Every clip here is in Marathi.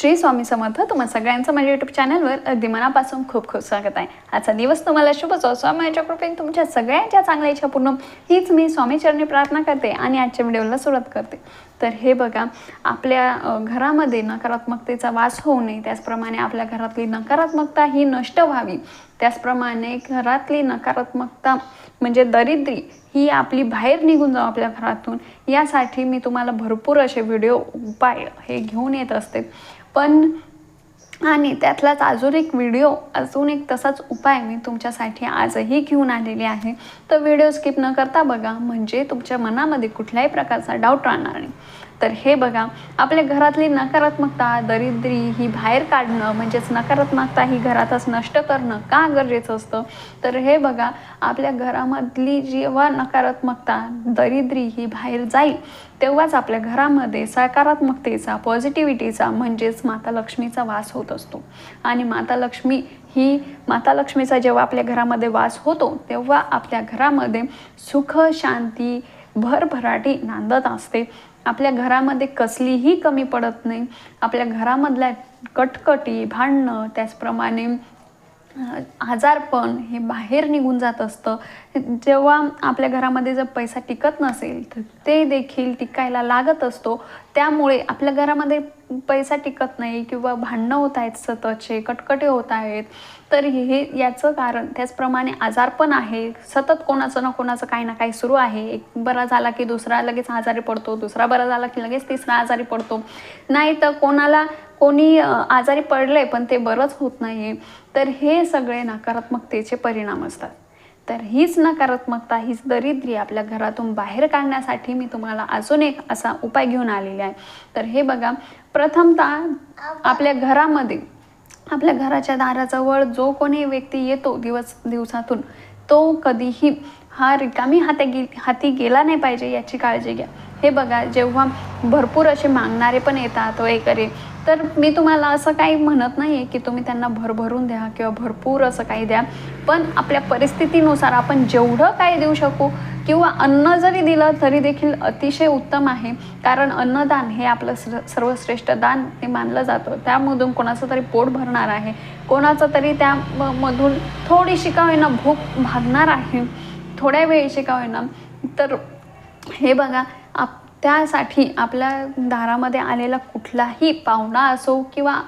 श्री स्वामी समर्थ तुम्हा सगळ्यांचं माझ्या युट्यूब चॅनलवर अगदी मनापासून खूप खूप स्वागत आहे. आजचा दिवस तुम्हाला शुभ असो स्वामीच्या कृपेने तुमच्या सगळ्यांच्या चांगल्या इच्छा पूर्ण हीच मी स्वामीचरणी प्रार्थना करते आणि आजच्या व्हिडिओला सुरुवात करते. तर हे बघा आपल्या घरामध्ये नकारात्मकतेचा वास होऊ नये त्याचप्रमाणे आपल्या घरातली नकारात्मकता ही नष्ट व्हावी. त्याचप्रमाणे घरातली नकारात्मकता म्हणजे दरिद्री ही आपली बाहेर निघून जाऊ आपल्या घरातून यासाठी मी तुम्हाला भरपूर असे व्हिडिओ उपाय हे घेऊन येत असते. पण आणि त्यातलाच अजून एक व्हिडिओ अजून एक तसाच उपाय मी तुमच्यासाठी आजही घेऊन आलेली आहे. तर व्हिडिओ स्किप न करता बघा म्हणजे तुमच्या मनामध्ये कुठल्याही प्रकारचा डाऊट राहणार नाही. तर हे बघा आपल्या घरातली नकारात्मकता दरिद्री ही बाहेर काढणं म्हणजेच नकारात्मकता ही घरातच नष्ट करणं का गरजेचं असतं? तर हे बघा आपल्या घरामधली जेव्हा नकारात्मकता दरिद्री ही बाहेर जाईल तेव्हाच आपल्या घरामध्ये सकारात्मकतेचा पॉझिटिव्हिटीचा म्हणजेच माता लक्ष्मीचा वास होत असतो. आणि माता लक्ष्मी ही माता लक्ष्मीचा जेव्हा आपल्या घरामध्ये वास होतो तेव्हा आपल्या घरामध्ये सुख शांती भरभराटी नांदत असते. आपल्या घरामध्ये कसलीही कमी पडत नाही. आपल्या घरामधल्या कटकटी भांडणं त्याचप्रमाणे आजारपण हे बाहेर निघून जात असतं. जेव्हा आपल्या घरामध्ये जर पैसा टिकत नसेल तर ते देखील टिकायला लागत असतो. त्यामुळे आपल्या घरामध्ये पैसा टिकत नाही किंवा भांडणं होत आहेत सततचे कटकटे होत आहेत तर हे याचं कारण त्याचप्रमाणे आजार पण आहे. सतत कोणाचं ना कोणाचं काही ना काही सुरू आहे. एक बरा झाला की दुसरा लगेच आजारी पडतो दुसरा बरा झाला की लगेच तिसरा आजारी पडतो. नाही तर कोणाला कोणी आजारी पडले पण ते बरंच होत नाही तर हे सगळे नकारात्मकतेचे परिणाम असतात. तर हीच नकारात्मकता हीच दरिद्री आपल्या घरातून बाहेर काढण्यासाठी मी तुम्हाला अजून एक असा उपाय घेऊन आलेला आहे. तर हे बघा प्रथमतः आपल्या घरामध्ये आपल्या घराच्या दाराजवळ जो कोणी व्यक्ती येतो दिवस दिवसातून तो कधीही हा रिकामी हाते गे हाती गेला नाही पाहिजे याची काळजी घ्या. हे बघा जेव्हा भरपूर असे मागणारे पण येतात वगैरे तर मी तुम्हाला असं काही म्हणत नाही आहे की तुम्ही त्यांना भरभरून द्या किंवा भरपूर असं काही द्या. पण आपल्या परिस्थितीनुसार आपण जेवढं काय देऊ शकू किंवा अन्न जरी दिलं तरी देखील अतिशय उत्तम आहे. कारण अन्नदान हे आपलं स्र सर्वश्रेष्ठ दान हे मानलं जातं. त्यामधून कोणाचं तरी पोट भरणार आहे. कोणाचं तरी त्या मधून थोडीशी का होईना भूक भागणार आहे. थोड्या वेळेची का होईना. तर हे बघा त्यासाठी आपल्या दारामध्ये आलेला कुठलाही पाहुणा असो किंवा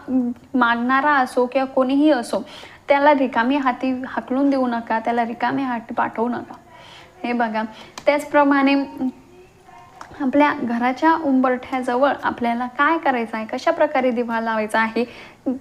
मागणारा असो किंवा कोणीही असो त्याला रिकामी हाती हाकलून देऊ नका त्याला रिकामी हाती पाठवू नका. हे बघा. त्याचप्रमाणे आपल्या घराच्या उंबरठ्याजवळ आपल्याला काय करायचं आहे? कशा प्रकारे दिवा लावायचा आहे?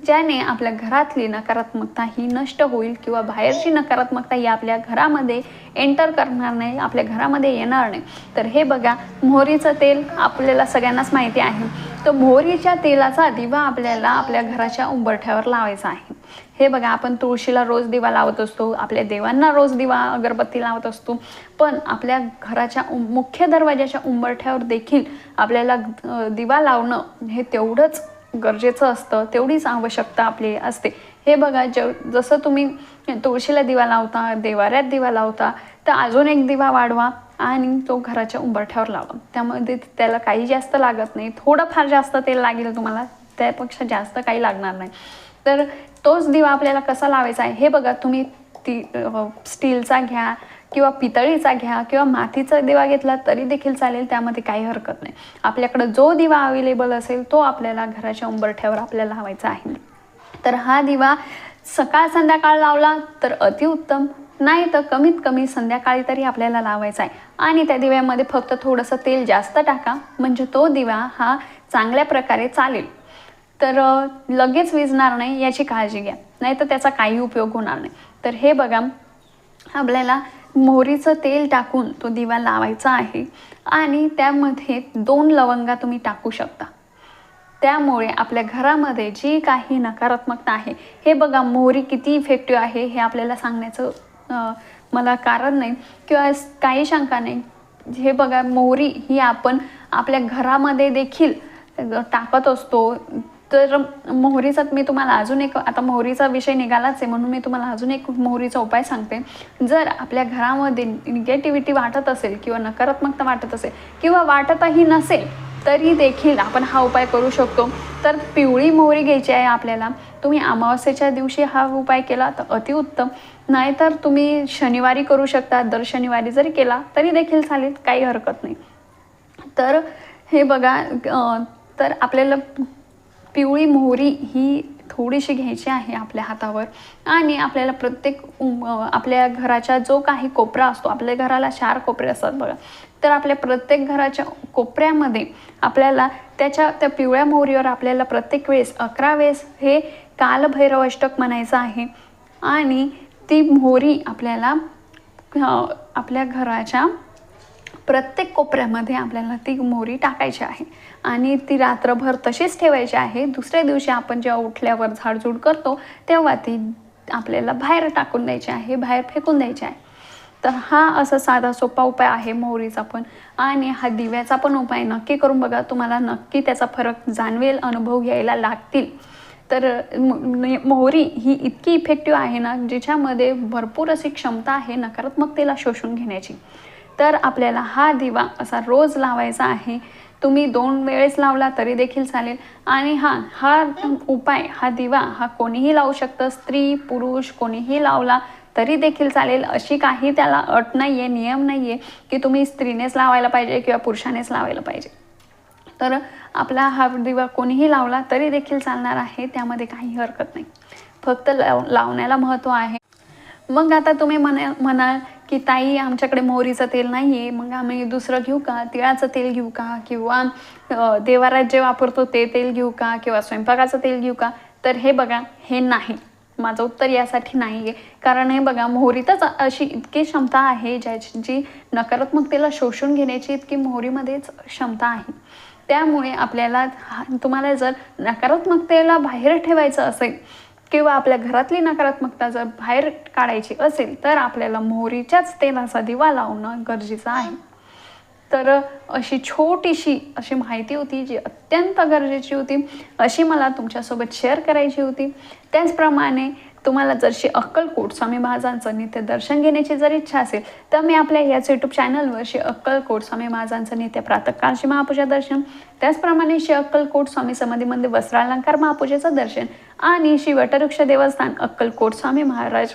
ज्याने आपल्या घरातली नकारात्मकता ही नष्ट होईल किंवा बाहेरची नकारात्मकता ही आपल्या घरामध्ये एंटर करणार नाही आपल्या घरामध्ये येणार नाही. तर हे बघा मोहरीचं तेल आपल्याला सगळ्यांनाच माहिती आहे. तर मोहरीच्या तेलाचा दिवा आपल्याला आपल्या घराच्या उंबरठ्यावर लावायचा आहे. हे बघा आपण तुळशीला रोज दिवा लावत असतो आपल्या देवांना रोज दिवा अगरबत्ती लावत असतो. पण आपल्या घराच्या मुख्य दरवाजाच्या उंबरठ्यावर देखील आपल्याला दिवा लावणं हे तेवढंच गरजेचं असतं तेवढीच आवश्यकता आपली असते. हे बघा ज जसं तुम्ही तुळशीला दिवा लावता देवाऱ्यात दिवा लावता तर अजून एक दिवा वाढवा आणि तो घराच्या उंबरठ्यावर लावा. त्यामध्ये त्याला काही जास्त लागत नाही. थोडंफार जास्त तेल लागेल तुम्हाला त्यापेक्षा जास्त काही लागणार नाही. तर तोच दिवा आपल्याला कसा लावायचा आहे? हे बघा तुम्ही ती स्टीलचा घ्या किंवा पितळीचा घ्या किंवा मातीचा दिवा घेतला तरी देखील चालेल त्यामध्ये काही हरकत नाही. आपल्याकडं जो दिवा अवेलेबल असेल तो आपल्याला घराच्या उंबरठ्यावर आपल्याला लावायचा आहे. तर हा दिवा सकाळ संध्याकाळ लावला तर अतिउत्तम नाही तर कमीत कमी संध्याकाळी तरी आपल्याला लावायचा आहे. आणि त्या दिव्यामध्ये फक्त थोडंसं तेल जास्त टाका. म्हणजे तो दिवा हा चांगल्या प्रकारे चालेल. तर लगेच विजणार नाही याची काळजी घ्या. नाही तर त्याचा काही उपयोग होणार नाही. तर हे बघा आपल्याला मोहरीचं तेल टाकून तो दिवा लावायचा आहे आणि त्यामध्ये दोन लवंगा तुम्ही टाकू शकता. त्यामुळे आपल्या घरामध्ये जी काही नकारात्मकता आहे हे बघा मोहरी किती इफेक्टिव्ह आहे हे आपल्याला सांगण्याचं मला कारण नाही किंवा काही शंका नाही. हे बघा मोहरी ही आपण आपल्या घरामध्ये देखील टाकत असतो. तर मोहरीचा मी तुम्हाला अजून एक आता मोहरीचा विषय निघालाच आहे म्हणून मी तुम्हाला अजून एक मोहरीचा उपाय सांगते. जर आपल्या घरामध्ये निगेटिव्हिटी वाटत असेल किंवा नकारात्मकता वाटत असेल किंवा वाटतही नसेल तरी देखील आपण हा उपाय करू शकतो. तर पिवळी मोहरी घ्यायची आहे आपल्याला. तुम्ही अमावस्येच्या दिवशी हा उपाय केला तर अतिउत्तम. नाहीतर तुम्ही शनिवारी करू शकता. दर शनिवारी जरी केला तरी देखील चालेल. काही हरकत नाही. तर हे बघा तर आपल्याला पिवळी मोहरी ही थोडीशी घ्यायची आहे आपल्या हातावर. आणि आपल्याला प्रत्येक आपल्या घराच्या जो काही कोपरा असतो आपल्या घराला चार कोपरे असतात बघा. तर आपल्या प्रत्येक घराच्या कोपऱ्यामध्ये आपल्याला त्याच्या त्या पिवळ्या मोहरीवर आपल्याला प्रत्येक वेळेस अकरा वेळेस हे कालभैरव अष्टक म्हणायचं आहे. आणि ती मोहरी आपल्याला आपल्या घराच्या प्रत्येक कोपऱ्यामध्ये आपल्याला ती मोहरी टाकायची आहे. आणि ती रात्रभर तशीच ठेवायची आहे. दुसऱ्या दिवशी आपण जेव्हा उठल्यावर झाडझूड करतो तेव्हा ती आपल्याला बाहेर टाकून द्यायची आहे बाहेर फेकून द्यायची आहे. तर हा असा साधा सोपा उपाय आहे मोहरीचा पण. आणि हा दिव्याचा पण उपाय नक्की करून बघा तुम्हाला नक्की त्याचा फरक जाणवेल अनुभव घ्यायला लागतील. तर मोहरी ही इतकी इफेक्टिव्ह आहे ना जिच्यामध्ये भरपूर अशी क्षमता आहे नकारात्मकतेला शोषून घेण्याची. तर आपल्याला हा दिवा असा रोज लावायचा आहे. तुम्ही दोन वेळेस लावला तरी देखील चालेल. आणि हा हा उपाय हा दिवा हा कोणीही लावू शकतं. स्त्री पुरुष कोणीही लावला तरी देखील चालेल. अशी काही त्याला अट नाही आहे नियम नाही आहे की तुम्ही स्त्रीनेच लावायला पाहिजे किंवा पुरुषानेच लावायला पाहिजे. तर आपला हा दिवा कोणीही लावला तरी देखील चालणार आहे. त्यामध्ये काही हरकत नाही. फक्त लाव लावण्याला महत्त्व आहे. मग आता तुम्ही म्हणा म्हणाल की ताई आमच्याकडे मोहरीचं तेल नाही आहे मग आम्ही दुसरं घेऊ का? तिळाचं तेल घेऊ का? किंवा देवारात जे वापरतो ते तेल घेऊ का? किंवा स्वयंपाकाचं तेल घेऊ का? तर हे बघा हे नाही. माझं उत्तर यासाठी नाही आहे कारण हे बघा मोहरीतच अशी इतकी क्षमता आहे ज्याची जी नकारात्मकतेला शोषून घेण्याची इतकी मोहरीमध्येच क्षमता आहे. त्यामुळे आपल्याला हा- तुम्हाला जर नकारात्मकतेला बाहेर ठेवायचं असेल किंवा आपल्या घरातली नकारात्मकता जर बाहेर काढायची असेल तर आपल्याला मोहरीच्याच तेलाचा दिवा लावणं गरजेचं आहे. तर अशी छोटीशी अशी माहिती होती जी अत्यंत गरजेची होती अशी मला तुमच्यासोबत शेअर करायची होती. त्याचप्रमाणे तुम्हाला जरशी अक्कलकोट स्वामी महाराजांचं नित्य दर्शन घेण्याची जर इच्छा असेल तर मी आपल्या याच यूट्यूब चॅनलवर श्री अक्कलकोट स्वामी महाराजांचं नित्य प्रातःकाळची महापूजा दर्शन त्याचप्रमाणे श्री अक्कलकोट स्वामी समाधी मंदिर वस्त्रालंकार महापूजेचं दर्शन आणि श्री वटवृक्ष देवस्थान अक्कलकोट स्वामी महाराज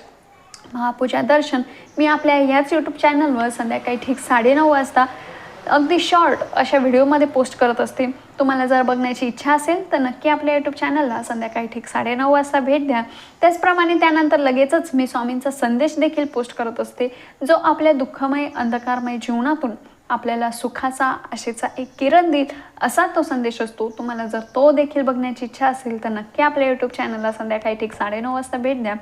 महापूजा दर्शन मी आपल्या ह्याच यूट्यूब चॅनलवर संध्याकाळी ठीक साडेनऊ वाजता अगदी शॉर्ट अशा व्हिडिओमध्ये पोस्ट करत असते. तुम्हाला जर बघण्याची इच्छा असेल तर नक्की आपल्या यूट्यूब चॅनलला संध्याकाळी ठीक साडेनऊ वाजता भेट द्या. त्याचप्रमाणे त्यानंतर लगेचच मी स्वामींचा संदेश देखील पोस्ट करत असते जो आपल्या दुःखमय अंधकारमय जीवनातून आपल्याला सुखाचा आशेचा एक किरण देईल असा तो संदेश असतो. तुम्हाला जर तो देखील बघण्याची इच्छा असेल तर नक्की आपल्या यूट्यूब चॅनलला संध्याकाळी ठीक साडेनऊ वाजता भेट द्या.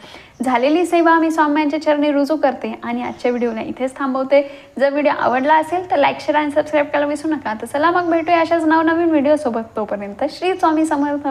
झालेली सेवा मी स्वाम्यांच्या चरणी रुजू करते आणि आजच्या व्हिडिओला इथेच थांबवते. जर व्हिडिओ आवडला असेल तर लाईक शेअर आणि सबस्क्राईब करायला विसरू नका. तर चला मग भेटूया अशाच नवनवीन व्हिडिओसोबत. तोपर्यंत श्री स्वामी समर्थ.